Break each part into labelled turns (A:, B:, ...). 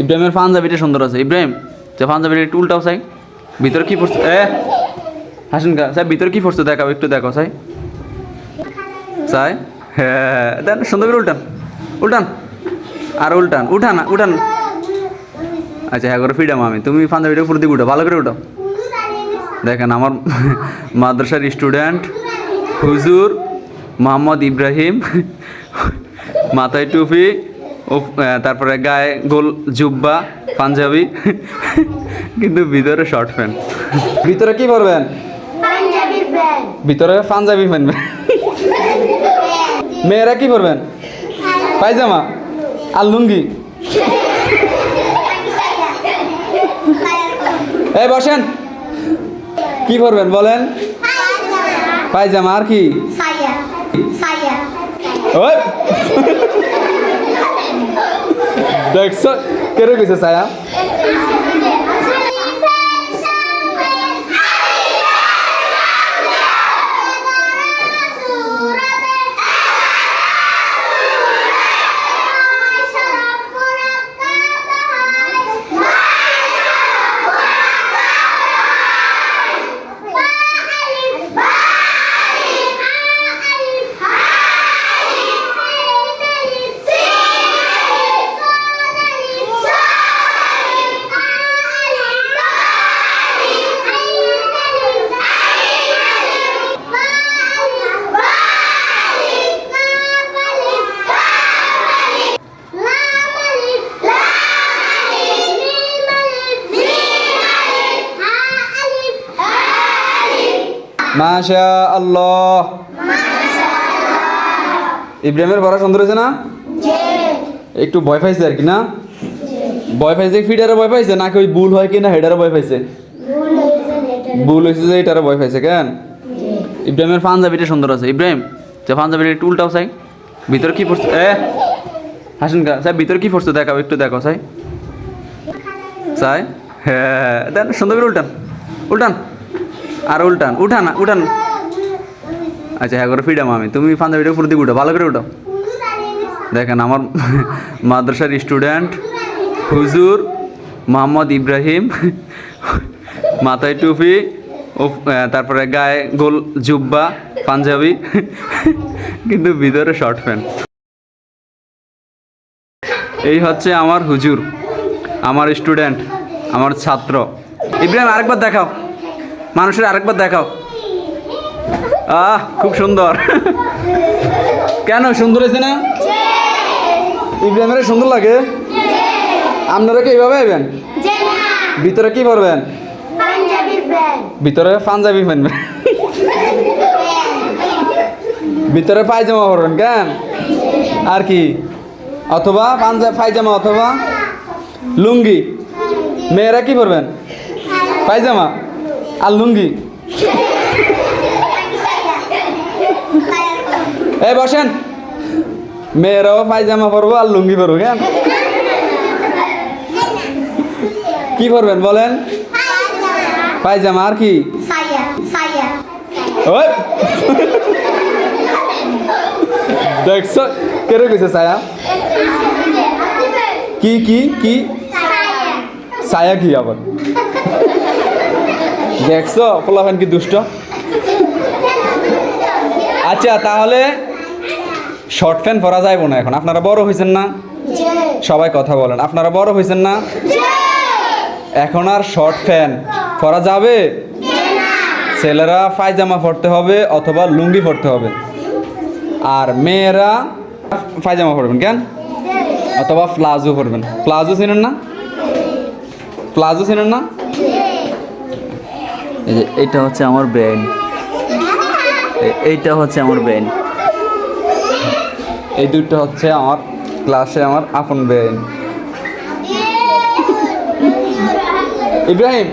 A: ইব্রাহিমের পাঞ্জাবিটা সুন্দর আছে। ইব্রাহিম, যে পাঞ্জাবিটা একটু উল্টাও চাই। ভিতরে কি পড়ছে এ, হাসুন কা স্যার ভিতরে কি পড়ছে দেখাও, একটু দেখো চাই। চাই? হ্যাঁ দেন, সুন্দর করে উল্টান। উল্টান। আর উল্টান, উঠান উঠান। আচ্ছা হ্যাঁ করে ফিডাম আমি। তুমি পাঞ্জাবিটা উপর দিকে উঠো ভালো করে উঠো দেখেন আমার মাদ্রাসার স্টুডেন্ট হুজুর মোহাম্মদ ইব্রাহিম, মাথায় টুপি তারপরে গায়ে গোল জুব্বা পাঞ্জাবি কিন্তু ভিতরে শর্ট প্যান্ট ভিতরে কি পরবেন? ভিতরে পাঞ্জাবি পরবেন। মেয়েরা কি পরবেন? পায়জামা? আর লুঙ্গি? এই বসেন। কি পরবেন বলেন? পায়জামা। আর কি?
B: সায়া সায়া
A: ওই। দেখছ? কেড়ে গেছে ছায়া মাশা আল্লাহ ইব্রাহিমের পড়া সুন্দর হয়েছে না? একটু ভয় পাইছে আর কি, না? ভয় পাইছে, ফিডারে ভয় পাইছে, নাকি ওই ভুল হয় কি না হেডারে ভয় পাইছে? ভুল হয়েছে যে এটারে ভয় পাইছে, কেন? ইব্রাহিমের পাঞ্জাবিটা সুন্দর আছে। ইব্রাহিম, যে পাঞ্জাবিটা একটু উল্টাও চাই। ভিতরে কি পড়ছে? এ, হাসুন কা স্যার ভিতরে কি পড়ছে দেখাও, একটু দেখো চাই। চাই? হ্যাঁ দেন সুন্দর করে উল্টান। উল্টান। আর উল্টান, উঠান উঠান। আচ্ছা হ্যাঁ করে ফিডাম আমি। তুমি পাঞ্জাবিটা উপর দিকে উঠো, ভালো করে উঠো। দেখেন আমার মাদ্রাসার স্টুডেন্ট হুজুর মোহাম্মদ ইব্রাহিম, মাথায় টুপি তারপরে গায়ে গোল জুব্বা, পাঞ্জাবি, কিন্তু ভিতরে শর্ট প্যান্ট এই হচ্ছে আমার হুজুর, আমার স্টুডেন্ট আমার ছাত্র। ইব্রাহিম, আরেকবার দেখাও। মানুষের আরেকবার দেখাও। আহ, খুব সুন্দর। কেন, সুন্দর হয়েছে না? ইব্রাহিমের সুন্দর লাগে? আপনারা কি এইভাবে আইবেন? ভিতরে কি পরবেন? ভিতরে পাঞ্জাবি পরবেন। ভিতরে পায়জামা পরবেন, কেন? আর কি? অথবা পাঞ্জাব পায়জামা অথবা লুঙ্গি। মেয়েরা কি পরবেন? পায়জামা? আর লুঙ্গি। এই বসেন। মেয়েরাও পায়জামা পরবো আর লুঙ্গি পরবো কেন কি পরবেন, বলেন? পায়জামা, আর কি?
B: সায়া সায়া
A: ওই। দেখছ কেড়ে গেছে ছায়া? কি কি কি? ছায়া কি আবার? দেখছ? ফলাফান কি দুষ্ট? আচ্ছা তাহলে শর্ট ফ্যান পরা যাইব না এখন। আপনারা বড় হয়েছেন না? সবাই কথা বলেন। আপনারা বড় হয়েছেন না? এখন আর শর্ট ফ্যান পরা যাবে? ছেলেরা পায়জামা পরতে হবে অথবা লুঙ্গি পরতে হবে। আর মেয়েরা পায়জামা পরবেন, কেন? অথবা প্লাজো পরবেন। প্লাজো চিনেন না? প্লাজো চিনেন না? এইটা হচ্ছে আমার ব্যান এইটা হচ্ছে আমার ব্যান এই দুটো হচ্ছে আমার ক্লাসে আমার আপন ব্যান ইব্রাহিম,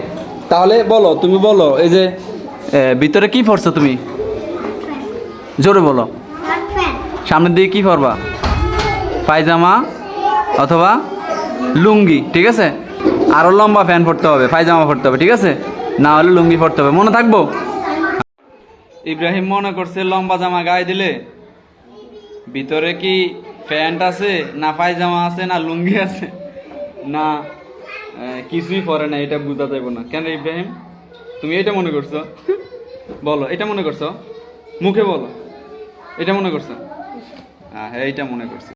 A: তাহলে বলো, তুমি বলো, এই যে ভিতরে কি পড়ছো তুমি? জোরে বলো। সামনের দিকে কি পরবা পায়জামা অথবা লুঙ্গি, ঠিক আছে? আরও লম্বা প্যান্ট পরতে হবে, পায়জামা পরতে হবে, ঠিক আছে? না হলে লুঙ্গি পরতে হবে। মনে থাকব? ইব্রাহিম মনে করছে, লম্বা জামা গায়ে দিলে? ভিতরে কি প্যান্ট আছে, না পায়জামা আছে, না লুঙ্গি আছে? না কিছুই পরে না এটা বোঝা যাইব না। কেন ইব্রাহিম? তুমি এটা মনে করছ? বলো, এটা মনে করছ? মুখে বলো। এটা মনে করছ? হ্যাঁ হ্যাঁ এইটা মনে করছি।